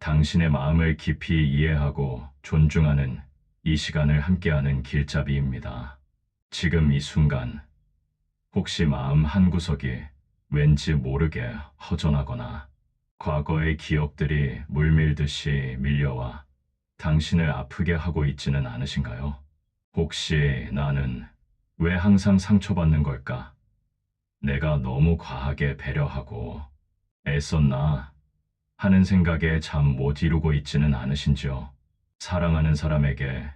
당신의 마음을 깊이 이해하고 존중하는 이 시간을 함께하는 길잡이입니다. 지금 이 순간, 혹시 마음 한구석이 왠지 모르게 허전하거나 과거의 기억들이 물밀듯이 밀려와 당신을 아프게 하고 있지는 않으신가요? 혹시 나는 왜 항상 상처받는 걸까? 내가 너무 과하게 배려하고 애썼나 하는 생각에 잠 못 이루고 있지는 않으신지요? 사랑하는 사람에게,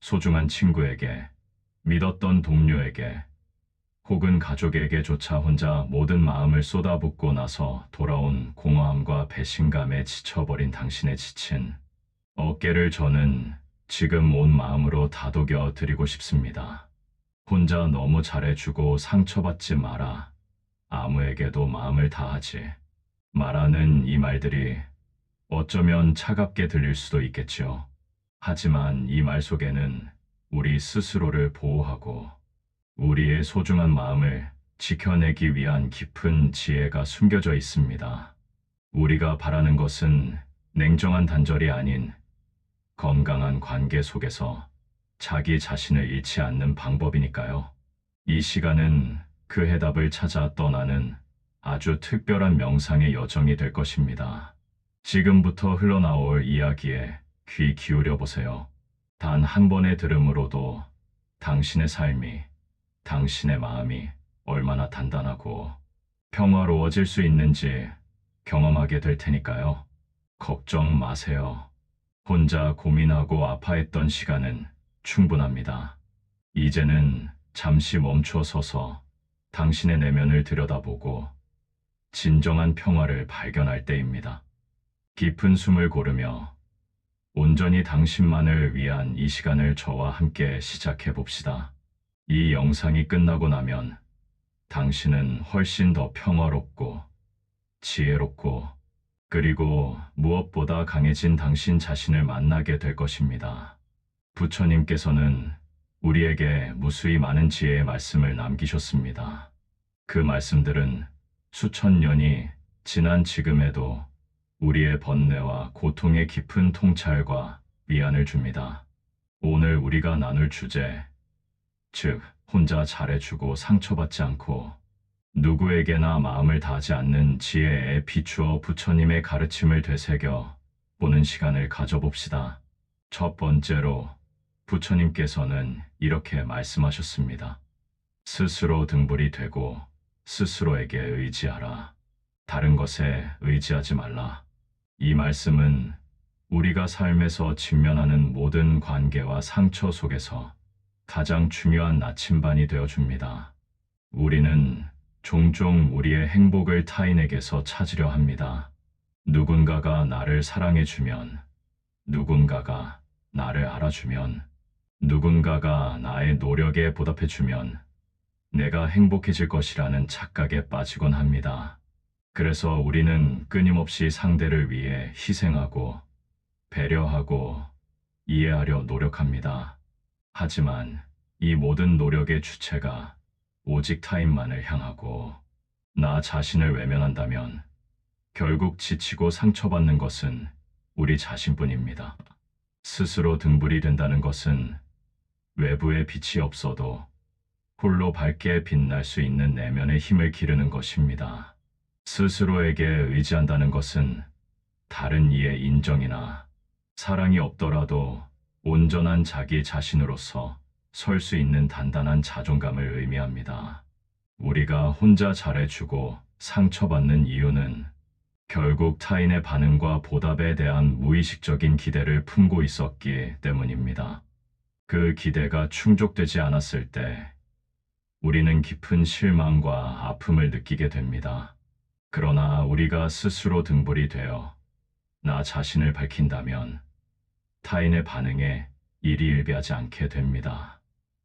소중한 친구에게, 믿었던 동료에게, 혹은 가족에게조차 혼자 모든 마음을 쏟아붓고 나서 돌아온 공허함과 배신감에 지쳐버린 당신의 지친 어깨를 저는 지금 온 마음으로 다독여 드리고 싶습니다. 혼자 너무 잘해주고 상처받지 마라. 아무에게도 마음을 다하지. 말하는 이 말들이 어쩌면 차갑게 들릴 수도 있겠죠. 하지만 이 말 속에는 우리 스스로를 보호하고 우리의 소중한 마음을 지켜내기 위한 깊은 지혜가 숨겨져 있습니다. 우리가 바라는 것은 냉정한 단절이 아닌 건강한 관계 속에서 자기 자신을 잃지 않는 방법이니까요. 이 시간은 그 해답을 찾아 떠나는 아주 특별한 명상의 여정이 될 것입니다. 지금부터 흘러나올 이야기에 귀 기울여 보세요. 단 한 번의 들음으로도 당신의 삶이, 당신의 마음이 얼마나 단단하고 평화로워질 수 있는지 경험하게 될 테니까요. 걱정 마세요. 혼자 고민하고 아파했던 시간은 충분합니다. 이제는 잠시 멈춰 서서 당신의 내면을 들여다보고 진정한 평화를 발견할 때입니다. 깊은 숨을 고르며 온전히 당신만을 위한 이 시간을 저와 함께 시작해 봅시다. 이 영상이 끝나고 나면 당신은 훨씬 더 평화롭고 지혜롭고 그리고 무엇보다 강해진 당신 자신을 만나게 될 것입니다. 부처님께서는 우리에게 무수히 많은 지혜의 말씀을 남기셨습니다. 그 말씀들은 수천 년이 지난 지금에도 우리의 번뇌와 고통의 깊은 통찰과 위안을 줍니다. 오늘 우리가 나눌 주제, 즉, 혼자 잘해주고 상처받지 않고 누구에게나 마음을 다하지 않는 지혜에 비추어 부처님의 가르침을 되새겨 보는 시간을 가져봅시다. 첫 번째로 부처님께서는 이렇게 말씀하셨습니다. 스스로 등불이 되고 스스로에게 의지하라. 다른 것에 의지하지 말라. 이 말씀은 우리가 삶에서 직면하는 모든 관계와 상처 속에서 가장 중요한 나침반이 되어 줍니다. 우리는 종종 우리의 행복을 타인에게서 찾으려 합니다. 누군가가 나를 사랑해주면, 누군가가 나를 알아주면, 누군가가 나의 노력에 보답해주면 내가 행복해질 것이라는 착각에 빠지곤 합니다. 그래서 우리는 끊임없이 상대를 위해 희생하고 배려하고 이해하려 노력합니다. 하지만 이 모든 노력의 주체가 오직 타인만을 향하고 나 자신을 외면한다면 결국 지치고 상처받는 것은 우리 자신뿐입니다. 스스로 등불이 된다는 것은 외부에 빛이 없어도 홀로 밝게 빛날 수 있는 내면의 힘을 기르는 것입니다. 스스로에게 의지한다는 것은 다른 이의 인정이나 사랑이 없더라도 온전한 자기 자신으로서 설 수 있는 단단한 자존감을 의미합니다. 우리가 혼자 잘해주고 상처받는 이유는 결국 타인의 반응과 보답에 대한 무의식적인 기대를 품고 있었기 때문입니다. 그 기대가 충족되지 않았을 때 우리는 깊은 실망과 아픔을 느끼게 됩니다. 그러나 우리가 스스로 등불이 되어 나 자신을 밝힌다면 타인의 반응에 일희일비하지 않게 됩니다.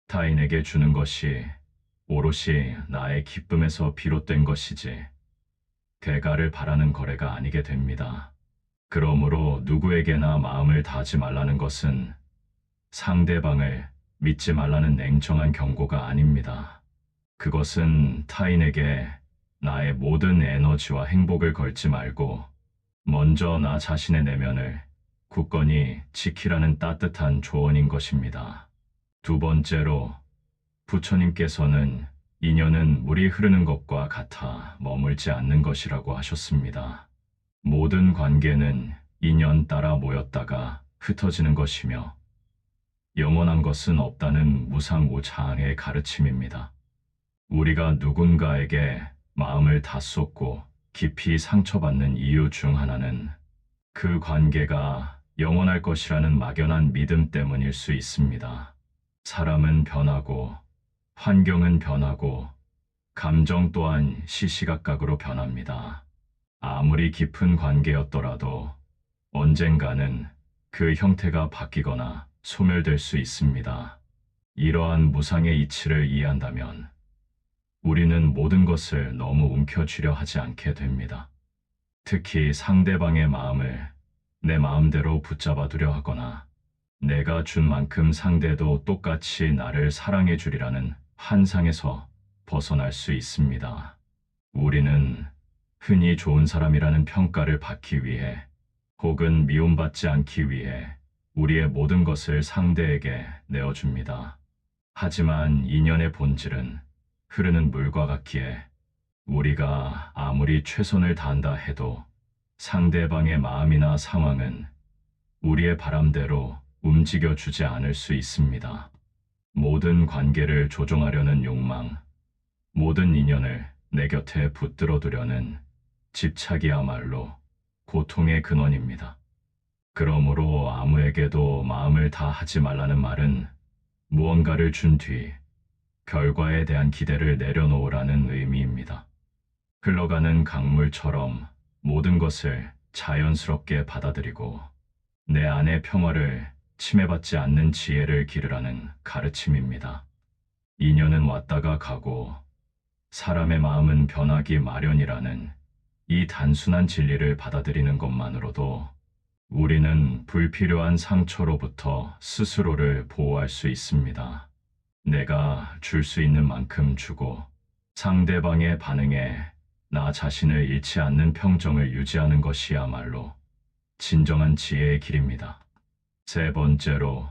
타인에게 주는 것이 오롯이 나의 기쁨에서 비롯된 것이지 대가를 바라는 거래가 아니게 됩니다. 그러므로 누구에게나 마음을 다하지 말라는 것은 상대방을 믿지 말라는 냉정한 경고가 아닙니다. 그것은 타인에게 나의 모든 에너지와 행복을 걸지 말고 먼저 나 자신의 내면을 굳건히 지키라는 따뜻한 조언인 것입니다. 두 번째로 부처님께서는 인연은 물이 흐르는 것과 같아 머물지 않는 것이라고 하셨습니다. 모든 관계는 인연 따라 모였다가 흩어지는 것이며 영원한 것은 없다는 무상무장의 가르침입니다. 우리가 누군가에게 마음을 다 쏟고 깊이 상처받는 이유 중 하나는 그 관계가 영원할 것이라는 막연한 믿음 때문일 수 있습니다. 사람은 변하고 환경은 변하고 감정 또한 시시각각으로 변합니다. 아무리 깊은 관계였더라도 언젠가는 그 형태가 바뀌거나 소멸될 수 있습니다. 이러한 무상의 이치를 이해한다면 우리는 모든 것을 너무 움켜쥐려 하지 않게 됩니다. 특히 상대방의 마음을 내 마음대로 붙잡아 두려 하거나 내가 준 만큼 상대도 똑같이 나를 사랑해 주리라는 환상에서 벗어날 수 있습니다. 우리는 흔히 좋은 사람이라는 평가를 받기 위해 혹은 미움받지 않기 위해 우리의 모든 것을 상대에게 내어줍니다. 하지만 인연의 본질은 흐르는 물과 같기에 우리가 아무리 최선을 다한다 해도 상대방의 마음이나 상황은 우리의 바람대로 움직여 주지 않을 수 있습니다. 모든 관계를 조종하려는 욕망, 모든 인연을 내 곁에 붙들어 두려는 집착이야말로 고통의 근원입니다. 그러므로 아무에게도 마음을 다 하지 말라는 말은 무언가를 준 뒤 결과에 대한 기대를 내려놓으라는 의미입니다. 흘러가는 강물처럼 모든 것을 자연스럽게 받아들이고 내 안의 평화를 침해받지 않는 지혜를 기르라는 가르침입니다. 인연은 왔다가 가고 사람의 마음은 변하기 마련이라는 이 단순한 진리를 받아들이는 것만으로도 우리는 불필요한 상처로부터 스스로를 보호할 수 있습니다. 내가 줄 수 있는 만큼 주고 상대방의 반응에 나 자신을 잃지 않는 평정을 유지하는 것이야말로 진정한 지혜의 길입니다. 세 번째로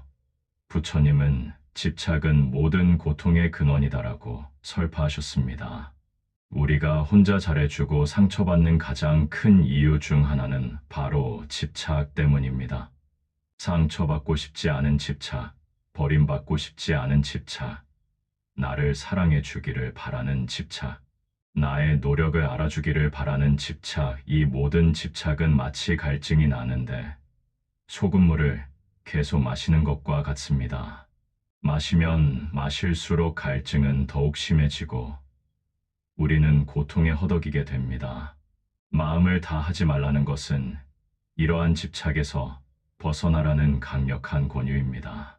부처님은 집착은 모든 고통의 근원이다라고 설파하셨습니다. 우리가 혼자 잘해주고 상처받는 가장 큰 이유 중 하나는 바로 집착 때문입니다. 상처받고 싶지 않은 집착, 버림받고 싶지 않은 집착, 나를 사랑해 주기를 바라는 집착, 나의 노력을 알아주기를 바라는 집착, 이 모든 집착은 마치 갈증이 나는데 소금물을 계속 마시는 것과 같습니다. 마시면 마실수록 갈증은 더욱 심해지고 우리는 고통에 허덕이게 됩니다. 마음을 다 하지 말라는 것은 이러한 집착에서 벗어나라는 강력한 권유입니다.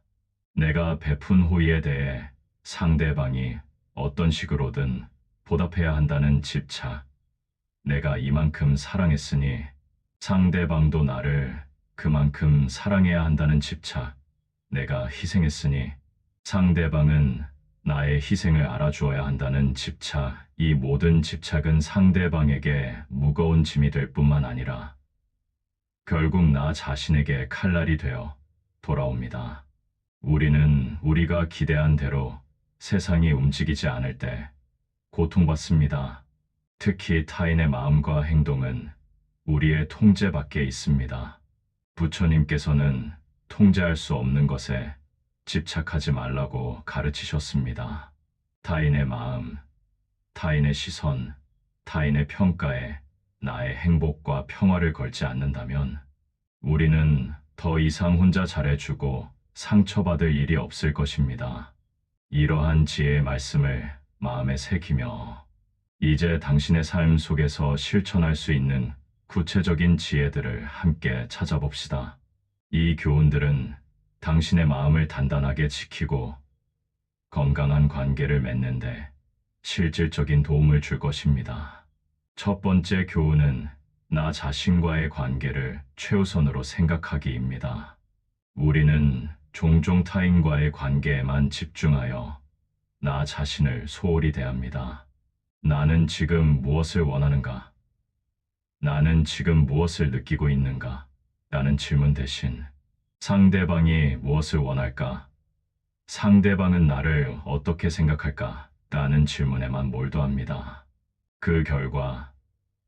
내가 베푼 호의에 대해 상대방이 어떤 식으로든 보답해야 한다는 집착. 내가 이만큼 사랑했으니 상대방도 나를 그만큼 사랑해야 한다는 집착. 내가 희생했으니 상대방은 나의 희생을 알아주어야 한다는 집착. 이 모든 집착은 상대방에게 무거운 짐이 될 뿐만 아니라 결국 나 자신에게 칼날이 되어 돌아옵니다. 우리는 우리가 기대한 대로 세상이 움직이지 않을 때 고통받습니다. 특히 타인의 마음과 행동은 우리의 통제 밖에 있습니다. 부처님께서는 통제할 수 없는 것에 집착하지 말라고 가르치셨습니다. 타인의 마음, 타인의 시선, 타인의 평가에 나의 행복과 평화를 걸지 않는다면 우리는 더 이상 혼자 잘해주고 상처받을 일이 없을 것입니다. 이러한 지혜의 말씀을 마음에 새기며 이제 당신의 삶 속에서 실천할 수 있는 구체적인 지혜들을 함께 찾아봅시다. 이 교훈들은 당신의 마음을 단단하게 지키고 건강한 관계를 맺는데 실질적인 도움을 줄 것입니다. 첫 번째 교훈은 나 자신과의 관계를 최우선으로 생각하기입니다. 우리는 종종 타인과의 관계에만 집중하여 나 자신을 소홀히 대합니다. 나는 지금 무엇을 원하는가? 나는 지금 무엇을 느끼고 있는가? 라는 질문 대신 상대방이 무엇을 원할까? 상대방은 나를 어떻게 생각할까? 라는 질문에만 몰두합니다. 그 결과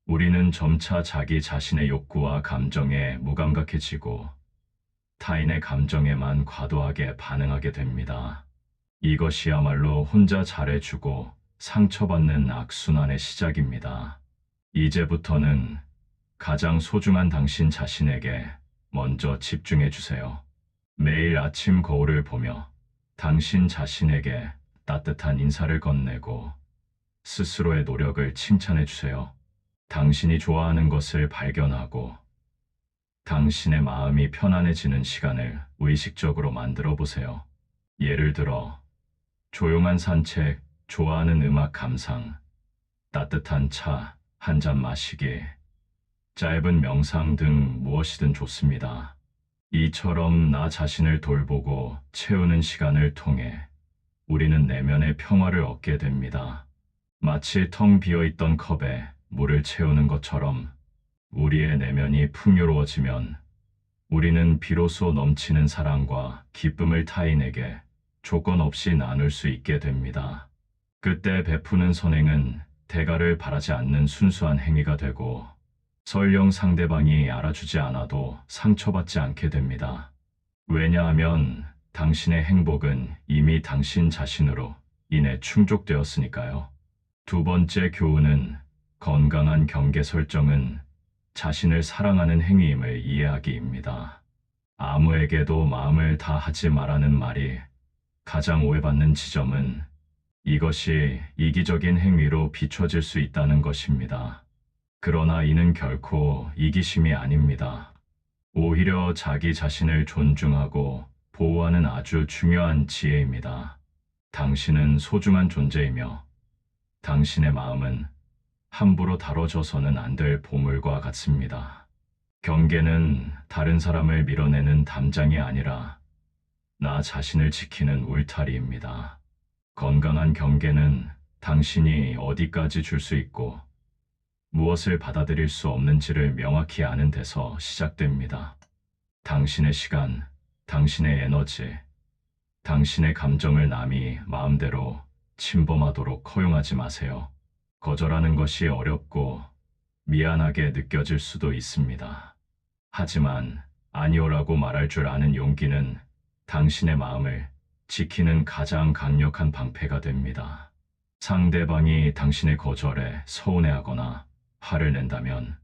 우리는 점차 자기 자신의 욕구와 감정에 무감각해지고 타인의 감정에만 과도하게 반응하게 됩니다. 이것이야말로 혼자 잘해주고 상처받는 악순환의 시작입니다. 이제부터는 가장 소중한 당신 자신에게 먼저 집중해 주세요. 매일 아침 거울을 보며 당신 자신에게 따뜻한 인사를 건네고 스스로의 노력을 칭찬해 주세요. 당신이 좋아하는 것을 발견하고 당신의 마음이 편안해지는 시간을 의식적으로 만들어 보세요. 예를 들어, 조용한 산책, 좋아하는 음악 감상, 따뜻한 차 한 잔 마시기, 짧은 명상 등 무엇이든 좋습니다. 이처럼 나 자신을 돌보고 채우는 시간을 통해 우리는 내면의 평화를 얻게 됩니다. 마치 텅 비어 있던 컵에 물을 채우는 것처럼 우리의 내면이 풍요로워지면 우리는 비로소 넘치는 사랑과 기쁨을 타인에게 조건 없이 나눌 수 있게 됩니다. 그때 베푸는 선행은 대가를 바라지 않는 순수한 행위가 되고 설령 상대방이 알아주지 않아도 상처받지 않게 됩니다. 왜냐하면 당신의 행복은 이미 당신 자신으로 인해 충족되었으니까요. 두 번째 교훈은 건강한 경계 설정은 자신을 사랑하는 행위임을 이해하기입니다. 아무에게도 마음을 다 하지 말라는 말이 가장 오해받는 지점은 이것이 이기적인 행위로 비춰질 수 있다는 것입니다. 그러나 이는 결코 이기심이 아닙니다. 오히려 자기 자신을 존중하고 보호하는 아주 중요한 지혜입니다. 당신은 소중한 존재이며 당신의 마음은 함부로 다뤄져서는 안 될 보물과 같습니다. 경계는 다른 사람을 밀어내는 담장이 아니라 나 자신을 지키는 울타리입니다. 건강한 경계는 당신이 어디까지 줄 수 있고 무엇을 받아들일 수 없는지를 명확히 아는 데서 시작됩니다. 당신의 시간, 당신의 에너지, 당신의 감정을 남이 마음대로 침범하도록 허용하지 마세요. 거절하는 것이 어렵고 미안하게 느껴질 수도 있습니다. 하지만 아니오라고 말할 줄 아는 용기는 당신의 마음을 지키는 가장 강력한 방패가 됩니다. 상대방이 당신의 거절에 서운해하거나 화를 낸다면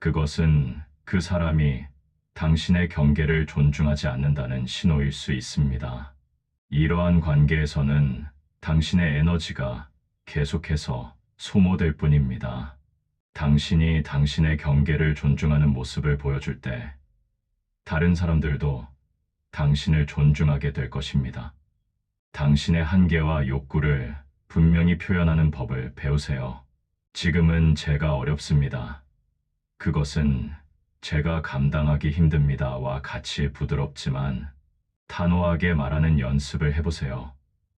그것은 그 사람이 당신의 경계를 존중하지 않는다는 신호일 수 있습니다. 이러한 관계에서는 당신의 에너지가 계속해서 소모될 뿐입니다. 당신이 당신의 경계를 존중하는 모습을 보여줄 때 다른 사람들도 당신을 존중하게 될 것입니다. 당신의 한계와 욕구를 분명히 표현하는 법을 배우세요. 지금은 제가 어렵습니다. 그것은 제가 감당하기 힘듭니다와 같이 부드럽지만 단호하게 말하는 연습을 해보세요.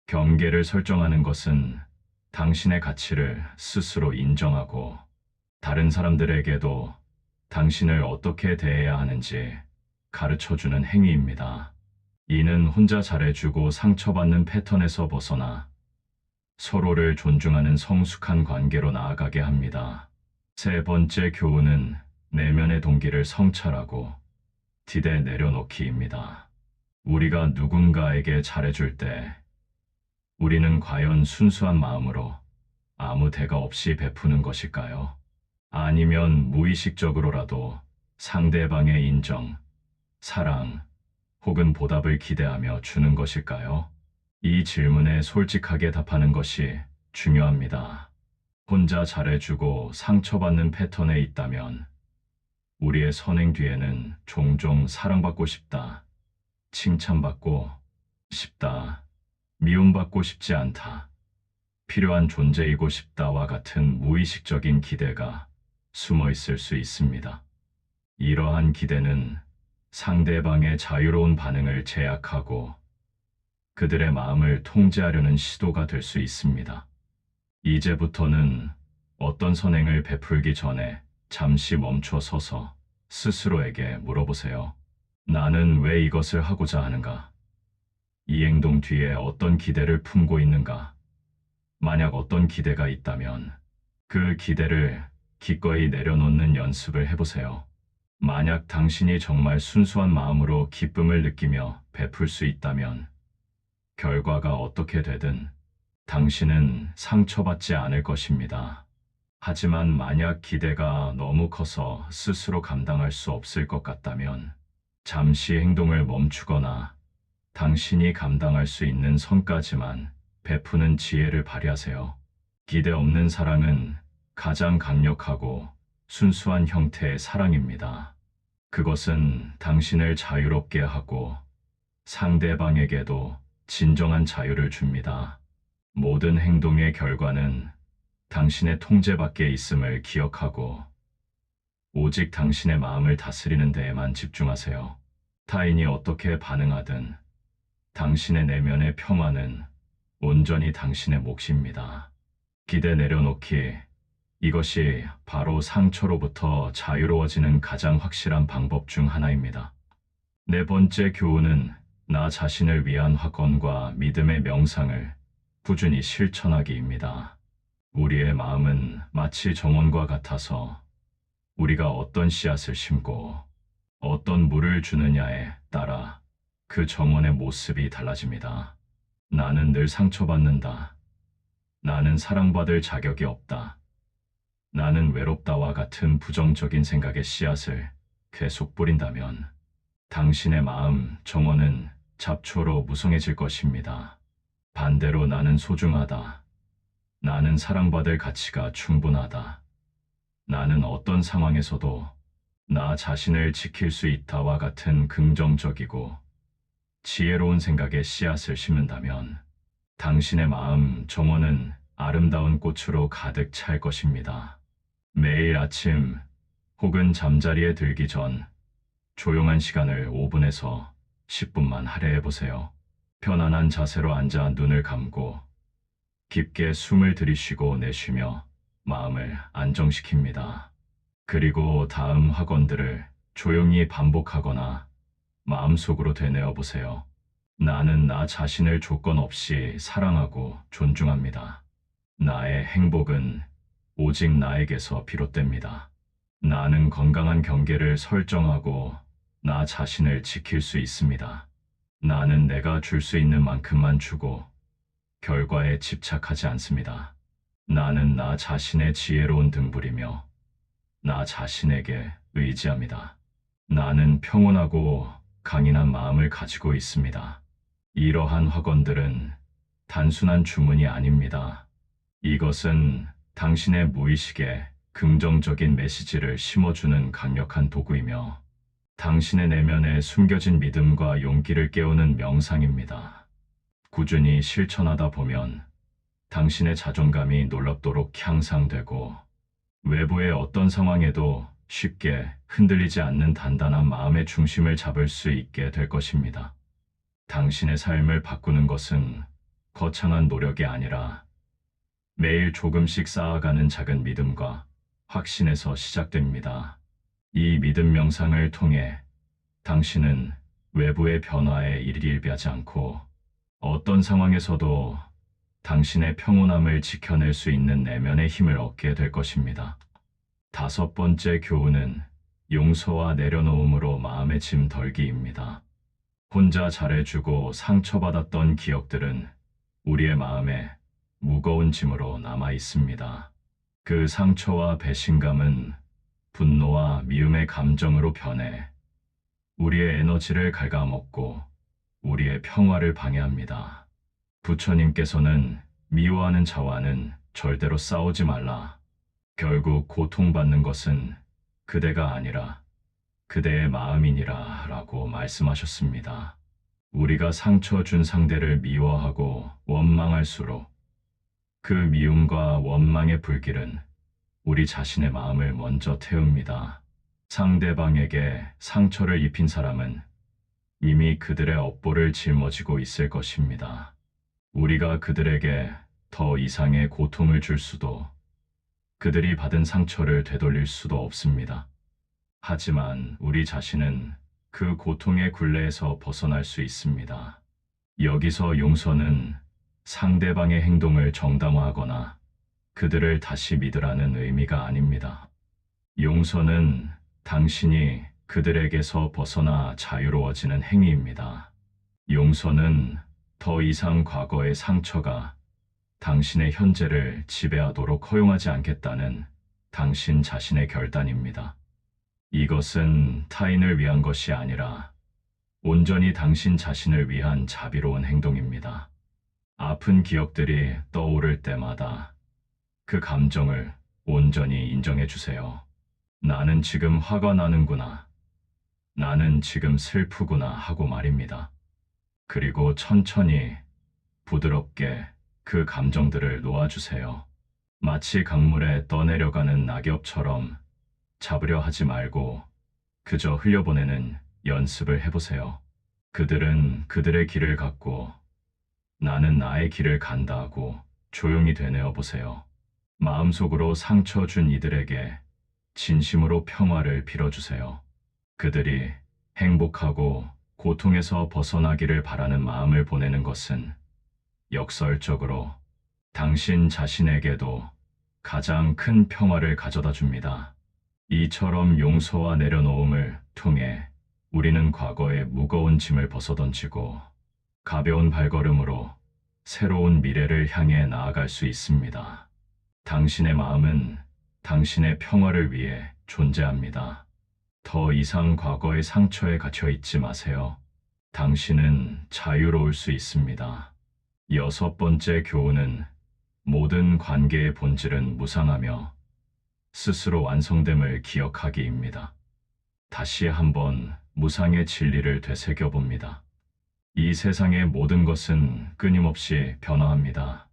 경계를 설정하는 것은 당신의 가치를 스스로 인정하고 다른 사람들에게도 당신을 어떻게 대해야 하는지 가르쳐 주는 행위입니다. 이는 혼자 잘해주고 상처받는 패턴에서 벗어나 서로를 존중하는 성숙한 관계로 나아가게 합니다. 세 번째 교훈은 내면의 동기를 성찰하고 디대 내려놓기입니다. 우리가 누군가에게 잘해줄 때 우리는 과연 순수한 마음으로 아무 대가 없이 베푸는 것일까요? 아니면 무의식적으로라도 상대방의 인정, 사랑, 혹은 보답을 기대하며 주는 것일까요? 이 질문에 솔직하게 답하는 것이 중요합니다. 혼자 잘해주고 상처받는 패턴에 있다면 우리의 선행 뒤에는 종종 사랑받고 싶다, 칭찬받고 싶다, 미움받고 싶지 않다, 필요한 존재이고 싶다와 같은 무의식적인 기대가 숨어 있을 수 있습니다. 이러한 기대는 상대방의 자유로운 반응을 제약하고 그들의 마음을 통제하려는 시도가 될 수 있습니다. 이제부터는 어떤 선행을 베풀기 전에 잠시 멈춰 서서 스스로에게 물어보세요. 나는 왜 이것을 하고자 하는가? 이 행동 뒤에 어떤 기대를 품고 있는가? 만약 어떤 기대가 있다면 그 기대를 기꺼이 내려놓는 연습을 해보세요. 만약 당신이 정말 순수한 마음으로 기쁨을 느끼며 베풀 수 있다면 결과가 어떻게 되든 당신은 상처받지 않을 것입니다. 하지만 만약 기대가 너무 커서 스스로 감당할 수 없을 것 같다면 잠시 행동을 멈추거나 당신이 감당할 수 있는 선까지만 베푸는 지혜를 발휘하세요. 기대 없는 사랑은 가장 강력하고 순수한 형태의 사랑입니다. 그것은 당신을 자유롭게 하고 상대방에게도 진정한 자유를 줍니다. 모든 행동의 결과는 당신의 통제 밖에 있음을 기억하고 오직 당신의 마음을 다스리는 데에만 집중하세요. 타인이 어떻게 반응하든 당신의 내면의 평화는 온전히 당신의 몫입니다. 기대 내려놓기. 이것이 바로 상처로부터 자유로워지는 가장 확실한 방법 중 하나입니다. 네 번째 교훈은 나 자신을 위한 확언과 믿음의 명상을 꾸준히 실천하기입니다. 우리의 마음은 마치 정원과 같아서 우리가 어떤 씨앗을 심고 어떤 물을 주느냐에 따라 그 정원의 모습이 달라집니다. 나는 늘 상처받는다. 나는 사랑받을 자격이 없다. 나는 외롭다와 같은 부정적인 생각의 씨앗을 계속 뿌린다면 당신의 마음 정원은 잡초로 무성해질 것입니다. 반대로 나는 소중하다. 나는 사랑받을 가치가 충분하다. 나는 어떤 상황에서도 나 자신을 지킬 수 있다와 같은 긍정적이고 지혜로운 생각의 씨앗을 심는다면 당신의 마음 정원은 아름다운 꽃으로 가득 찰 것입니다. 매일 아침 혹은 잠자리에 들기 전 조용한 시간을 5분에서 10분만 할애해 보세요. 편안한 자세로 앉아 눈을 감고 깊게 숨을 들이쉬고 내쉬며 마음을 안정시킵니다. 그리고 다음 학원들을 조용히 반복하거나 마음속으로 되뇌어 보세요. 나는 나 자신을 조건 없이 사랑하고 존중합니다. 나의 행복은 오직 나에게서 비롯됩니다. 나는 건강한 경계를 설정하고 나 자신을 지킬 수 있습니다. 나는 내가 줄 수 있는 만큼만 주고 결과에 집착하지 않습니다. 나는 나 자신의 지혜로운 등불이며 나 자신에게 의지합니다. 나는 평온하고 강인한 마음을 가지고 있습니다. 이러한 확언들은 단순한 주문이 아닙니다. 이것은 당신의 무의식에 긍정적인 메시지를 심어주는 강력한 도구이며 당신의 내면에 숨겨진 믿음과 용기를 깨우는 명상입니다. 꾸준히 실천하다 보면 당신의 자존감이 놀랍도록 향상되고 외부의 어떤 상황에도 쉽게 흔들리지 않는 단단한 마음의 중심을 잡을 수 있게 될 것입니다. 당신의 삶을 바꾸는 것은 거창한 노력이 아니라 매일 조금씩 쌓아가는 작은 믿음과 확신에서 시작됩니다. 이 믿음 명상을 통해 당신은 외부의 변화에 일일비하지 않고 어떤 상황에서도 당신의 평온함을 지켜낼 수 있는 내면의 힘을 얻게 될 것입니다. 다섯 번째 교훈은 용서와 내려놓음으로 마음의 짐 덜기입니다. 혼자 잘해주고 상처받았던 기억들은 우리의 마음에 무거운 짐으로 남아 있습니다. 그 상처와 배신감은 분노와 미움의 감정으로 변해 우리의 에너지를 갉아먹고 우리의 평화를 방해합니다. 부처님께서는 미워하는 자와는 절대로 싸우지 말라. 결국 고통받는 것은 그대가 아니라 그대의 마음이니라 라고 말씀하셨습니다. 우리가 상처 준 상대를 미워하고 원망할수록 그 미움과 원망의 불길은 우리 자신의 마음을 먼저 태웁니다. 상대방에게 상처를 입힌 사람은 이미 그들의 업보를 짊어지고 있을 것입니다. 우리가 그들에게 더 이상의 고통을 줄 수도 그들이 받은 상처를 되돌릴 수도 없습니다. 하지만 우리 자신은 그 고통의 굴레에서 벗어날 수 있습니다. 여기서 용서는 상대방의 행동을 정당화하거나 그들을 다시 믿으라는 의미가 아닙니다. 용서는 당신이 그들에게서 벗어나 자유로워지는 행위입니다. 용서는 더 이상 과거의 상처가 당신의 현재를 지배하도록 허용하지 않겠다는 당신 자신의 결단입니다. 이것은 타인을 위한 것이 아니라 온전히 당신 자신을 위한 자비로운 행동입니다. 아픈 기억들이 떠오를 때마다 그 감정을 온전히 인정해 주세요. 나는 지금 화가 나는구나. 나는 지금 슬프구나 하고 말입니다. 그리고 천천히 부드럽게 그 감정들을 놓아주세요. 마치 강물에 떠내려가는 낙엽처럼 잡으려 하지 말고 그저 흘려보내는 연습을 해보세요. 그들은 그들의 길을 갔고 나는 나의 길을 간다 하고 조용히 되뇌어 보세요. 마음속으로 상처 준 이들에게 진심으로 평화를 빌어주세요. 그들이 행복하고 고통에서 벗어나기를 바라는 마음을 보내는 것은 역설적으로 당신 자신에게도 가장 큰 평화를 가져다 줍니다. 이처럼 용서와 내려놓음을 통해 우리는 과거의 무거운 짐을 벗어던지고 가벼운 발걸음으로 새로운 미래를 향해 나아갈 수 있습니다. 당신의 마음은 당신의 평화를 위해 존재합니다. 더 이상 과거의 상처에 갇혀 있지 마세요. 당신은 자유로울 수 있습니다. 여섯 번째 교훈은 모든 관계의 본질은 무상하며 스스로 완성됨을 기억하기입니다. 다시 한번 무상의 진리를 되새겨 봅니다. 이 세상의 모든 것은 끊임없이 변화합니다.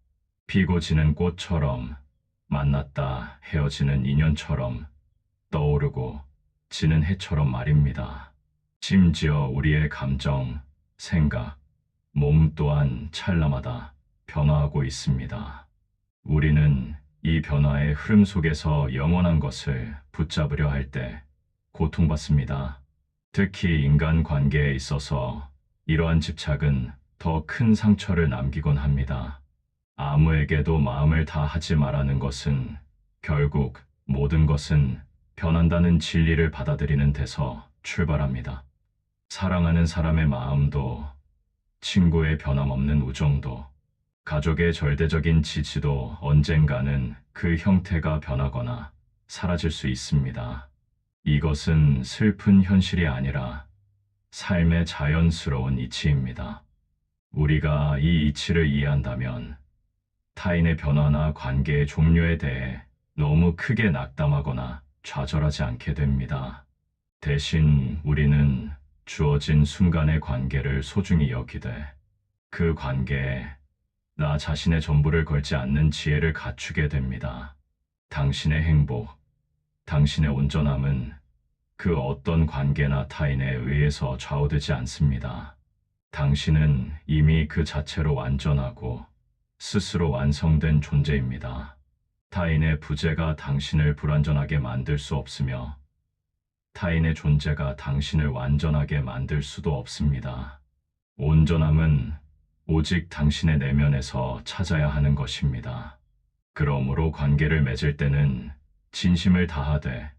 피고 지는 꽃처럼 만났다 헤어지는 인연처럼 떠오르고 지는 해처럼 말입니다. 심지어 우리의 감정, 생각, 몸 또한 찰나마다 변화하고 있습니다. 우리는 이 변화의 흐름 속에서 영원한 것을 붙잡으려 할 때 고통받습니다. 특히 인간 관계에 있어서 이러한 집착은 더 큰 상처를 남기곤 합니다. 아무에게도 마음을 다 하지 말라는 것은 결국 모든 것은 변한다는 진리를 받아들이는 데서 출발합니다. 사랑하는 사람의 마음도 친구의 변함없는 우정도 가족의 절대적인 지지도 언젠가는 그 형태가 변하거나 사라질 수 있습니다. 이것은 슬픈 현실이 아니라 삶의 자연스러운 이치입니다. 우리가 이 이치를 이해한다면 타인의 변화나 관계의 종료에 대해 너무 크게 낙담하거나 좌절하지 않게 됩니다. 대신 우리는 주어진 순간의 관계를 소중히 여기되 그 관계에 나 자신의 전부를 걸지 않는 지혜를 갖추게 됩니다. 당신의 행복, 당신의 온전함은 그 어떤 관계나 타인에 의해서 좌우되지 않습니다. 당신은 이미 그 자체로 완전하고 스스로 완성된 존재입니다. 타인의 부재가 당신을 불완전하게 만들 수 없으며 타인의 존재가 당신을 완전하게 만들 수도 없습니다. 온전함은 오직 당신의 내면에서 찾아야 하는 것입니다. 그러므로 관계를 맺을 때는 진심을 다하되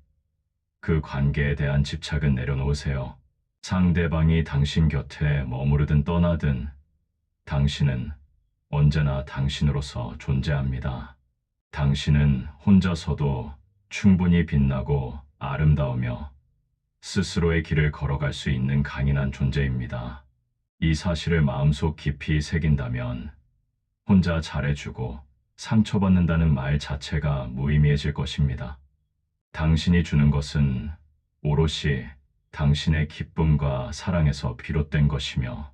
그 관계에 대한 집착은 내려놓으세요. 상대방이 당신 곁에 머무르든 떠나든 당신은 언제나 당신으로서 존재합니다. 당신은 혼자서도 충분히 빛나고 아름다우며 스스로의 길을 걸어갈 수 있는 강인한 존재입니다. 이 사실을 마음속 깊이 새긴다면 혼자 잘해주고 상처받는다는 말 자체가 무의미해질 것입니다. 당신이 주는 것은 오롯이 당신의 기쁨과 사랑에서 비롯된 것이며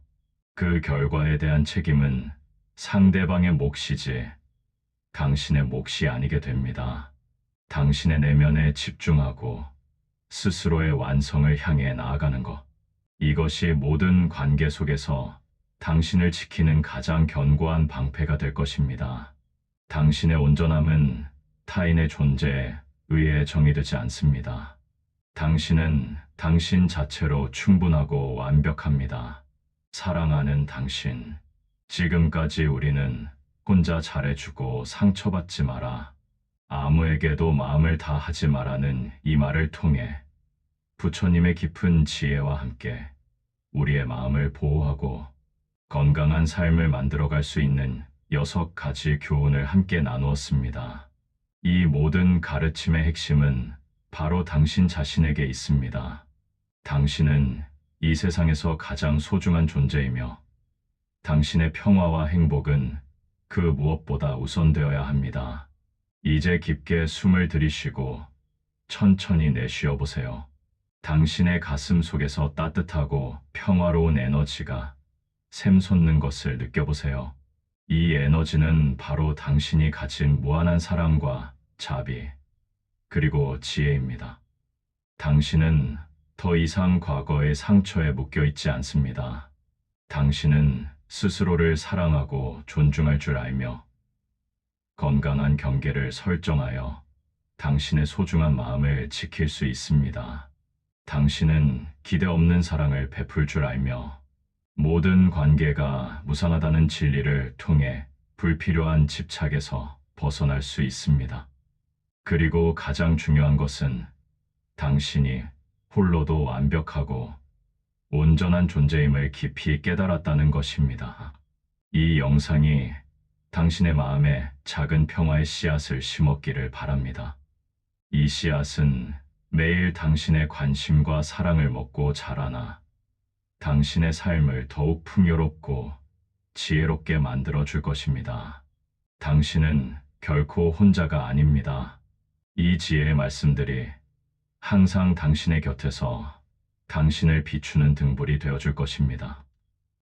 그 결과에 대한 책임은 상대방의 몫이지 당신의 몫이 아니게 됩니다. 당신의 내면에 집중하고 스스로의 완성을 향해 나아가는 것. 이것이 모든 관계 속에서 당신을 지키는 가장 견고한 방패가 될 것입니다. 당신의 온전함은 타인의 존재에 의해 정의되지 않습니다. 당신은 당신 자체로 충분하고 완벽합니다. 사랑하는 당신. 지금까지 우리는 혼자 잘해주고 상처받지 마라. 아무에게도 마음을 다하지 마라는 이 말을 통해 부처님의 깊은 지혜와 함께 우리의 마음을 보호하고 건강한 삶을 만들어갈 수 있는 여섯 가지 교훈을 함께 나누었습니다. 이 모든 가르침의 핵심은 바로 당신 자신에게 있습니다. 당신은 이 세상에서 가장 소중한 존재이며 당신의 평화와 행복은 그 무엇보다 우선되어야 합니다. 이제 깊게 숨을 들이쉬고 천천히 내쉬어 보세요. 당신의 가슴 속에서 따뜻하고 평화로운 에너지가 샘솟는 것을 느껴보세요. 이 에너지는 바로 당신이 가진 무한한 사랑과 자비, 그리고 지혜입니다. 당신은 더 이상 과거의 상처에 묶여 있지 않습니다. 당신은 스스로를 사랑하고 존중할 줄 알며 건강한 경계를 설정하여 당신의 소중한 마음을 지킬 수 있습니다. 당신은 기대 없는 사랑을 베풀 줄 알며 모든 관계가 무상하다는 진리를 통해 불필요한 집착에서 벗어날 수 있습니다. 그리고 가장 중요한 것은 당신이 홀로도 완벽하고 온전한 존재임을 깊이 깨달았다는 것입니다. 이 영상이 당신의 마음에 작은 평화의 씨앗을 심었기를 바랍니다. 이 씨앗은 매일 당신의 관심과 사랑을 먹고 자라나 당신의 삶을 더욱 풍요롭고 지혜롭게 만들어 줄 것입니다. 당신은 결코 혼자가 아닙니다. 이 지혜의 말씀들이 항상 당신의 곁에서 당신을 비추는 등불이 되어 줄 것입니다.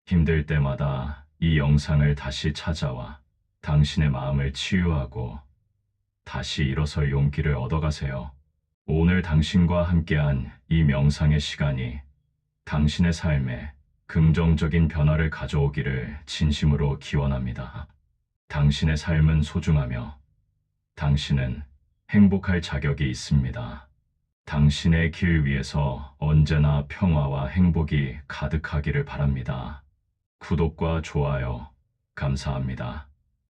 힘들 때마다 이 영상을 다시 찾아와 당신의 마음을 치유하고 다시 일어설 용기를 얻어가세요. 오늘 당신과 함께한 이 명상의 시간이 당신의 삶에 긍정적인 변화를 가져오기를 진심으로 기원합니다. 당신의 삶은 소중하며 당신은 행복할 자격이 있습니다. 당신의 길 위에서 언제나 평화와 행복이 가득하기를 바랍니다. 구독과 좋아요 감사합니다.